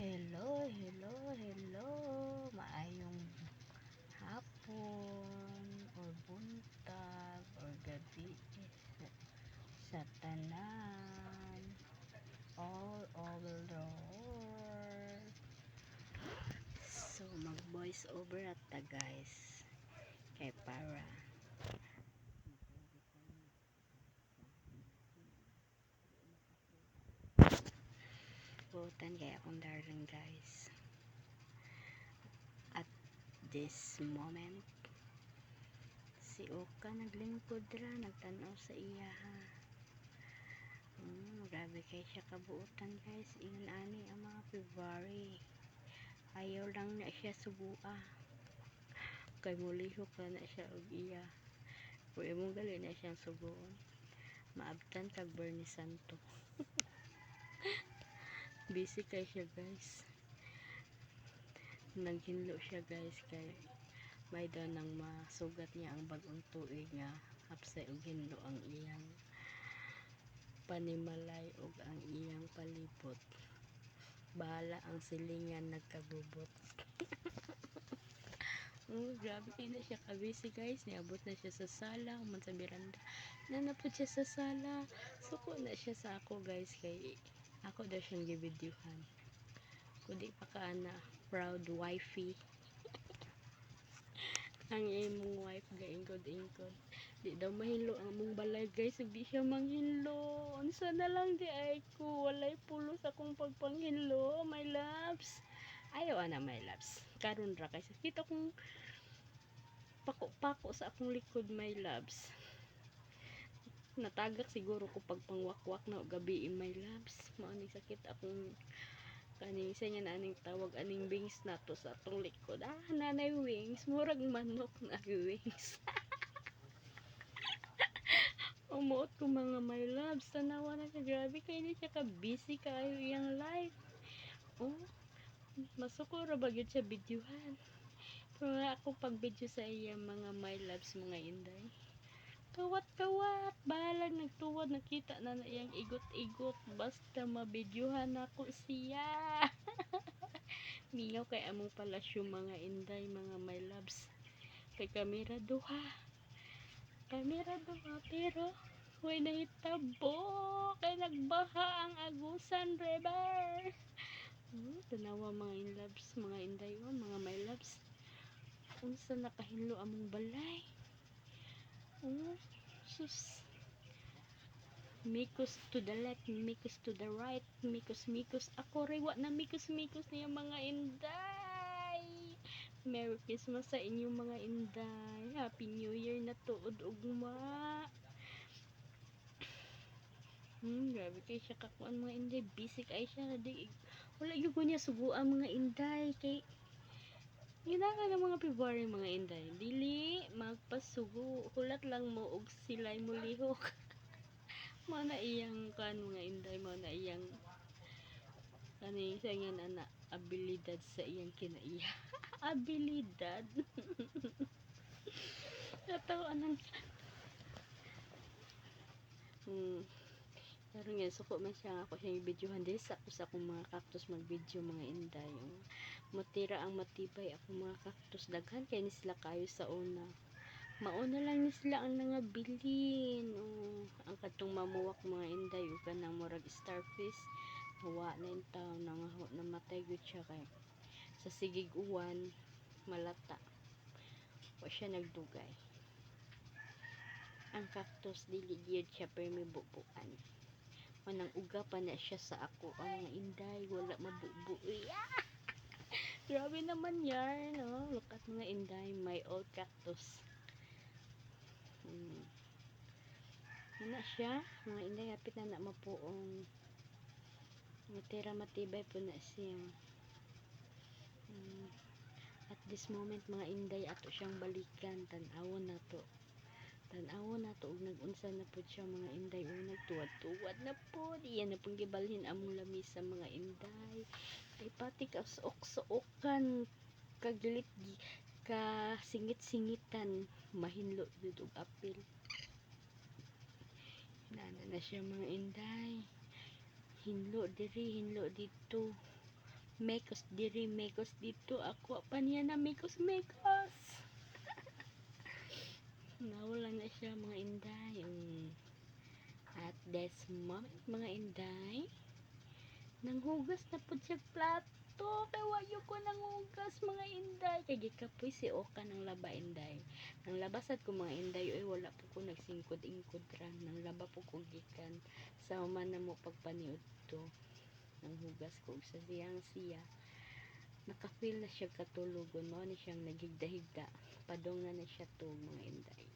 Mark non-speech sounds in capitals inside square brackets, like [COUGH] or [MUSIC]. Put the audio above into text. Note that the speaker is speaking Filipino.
Hello, hello, hello. Maayong hapon or buntag or gabi sa, tanan all over the world. So mag voice over at ta guys kay para butan kay akong darling guys. At this moment si Oka naglingkod ra nagtanaw sa iya ha? Mm, grabe kay siya kabuutan guys. Ingon ani ang mga February. Ayaw lang na siya subua. Kay mulihok na na siya og iya. Kung imong gali na siyang subuon maabtan kag Bernie Santo [LAUGHS] busy kay siya guys. Naghinlo siya guys kay may daw nang masugat niya ang bagong tuig nga hapsay og hinlo ang iyang panimalay ug ang iyang palibot. Bahala ang silingan nagkagubot. [LAUGHS] Oh, grabe na siya kabisi guys. Niabot na siya sa sala man sa miranda. Nanapod siya sa sala. Suko na siya sa ako guys kay ako daw siyang gibidyuhan. Kundi pa ka na proud wifey. [LAUGHS] Ang imong wife gaingkod ingkod di daw mahilo ang mong balay guys. Di siya manghinlo unsa na lang di ay ko walay pulo sa akong pagpanghinlo my loves. Ayaw ana my loves. Karon ra kay kita kong pako-pako sa akong likod my loves natagak siguro ko pag pangwakwak na gabi in my loves mao sakit akong kaning isa na aning tawag aning wings na to sa atong likod. Ah nanay wings. Murag manok na [LAUGHS] wings. Umuot ko mga my loves tanawa na siya. Grabe kay ni siya ka busy kayo iyang life. Oh masuko ra ba gyud siya videohan? Pero ako pag video sa iya mga my loves mga inday kawat kawat. Bahalang nagtuwad nakita na na iyang igot igot basta mabidyohan ako siya. [LAUGHS] Mingaw kay among palasyo mga inday mga my loves. Kay kamera duha. Kamera duha pero way nahitabo. Kay nagbaha ang agusan river. Oh, tanawa mga in loves mga inday oh, mga my loves. Unsa nakahinlo among balay Oh, sus. Mikos to the left, mikos to the right, mikos mikos. Ako rewa na mikos mikos niya mga inday. Merry Christmas sa inyo mga inday. Happy New Year na tuod ugma. Hmm, grabe kay siya kakuan mga inday. Busy kay siya. Wala yung niya suguan mga inday. Kay Ginaka ng mga February mga inday. Dili magpasugo. Hulat lang mo og silay mo lihok. [LAUGHS] Mao na iyang kan mga inday mo na iyang kani sa nga na abilidad sa iyang kinaiya. [LAUGHS] abilidad. [LAUGHS] Natawa anang Hmm. Pero nga, suko man siya ako siya yung videohan din sa sa akong mga cactus mag-video mga inday. Yung matira ang matibay ako mga cactus daghan kay ni sila kayo sa una. Mauna lang ni sila ang nga bilin. Oh, ang katong mamuwak mga inday ug kanang murag starfish. Hawa na yung tao nang namatay gud siya kay sa sigig uwan malata. Wa siya nagdugay. Ang cactus dili gyud siya permi bubuan manang uga pa na siya sa ako ang mga inday wala mabubuoy ah! [LAUGHS] grabe naman yan no? look at mga inday my old cactus hmm. na siya mga inday hapit na na mapuong matira matibay po na siya hmm. at this moment mga inday ato siyang balikan tanawon na to tanawa na to nag-unsa na po siya mga inday. O nagtuwad-tuwad na po. Iyan na pong gibalhin among lamis sa mga inday. Kay pati ka suok-suokan kagilit ka singit-singitan mahinlo og apil. Nana na siya mga inday. Hinlo diri hinlo dito. Mekos diri mekos dito. Ako pa niya na mekos mekos nawala na siya mga inday. Mm. at this moment mga inday nanghugas na po siya plato. Kay wayo ko nanghugas mga inday. Kay gikapoy si Oka ng laba inday. Nang labasad ko mga inday oy wala po ko nagsingkod-ingkod ra nang laba po ko gikan. Sa man na mo pagpaniud to nang hugas ko sa siyang siya nakafeel na siya katulogon mo ni siyang nagigda-higda padong na na siya to mga inday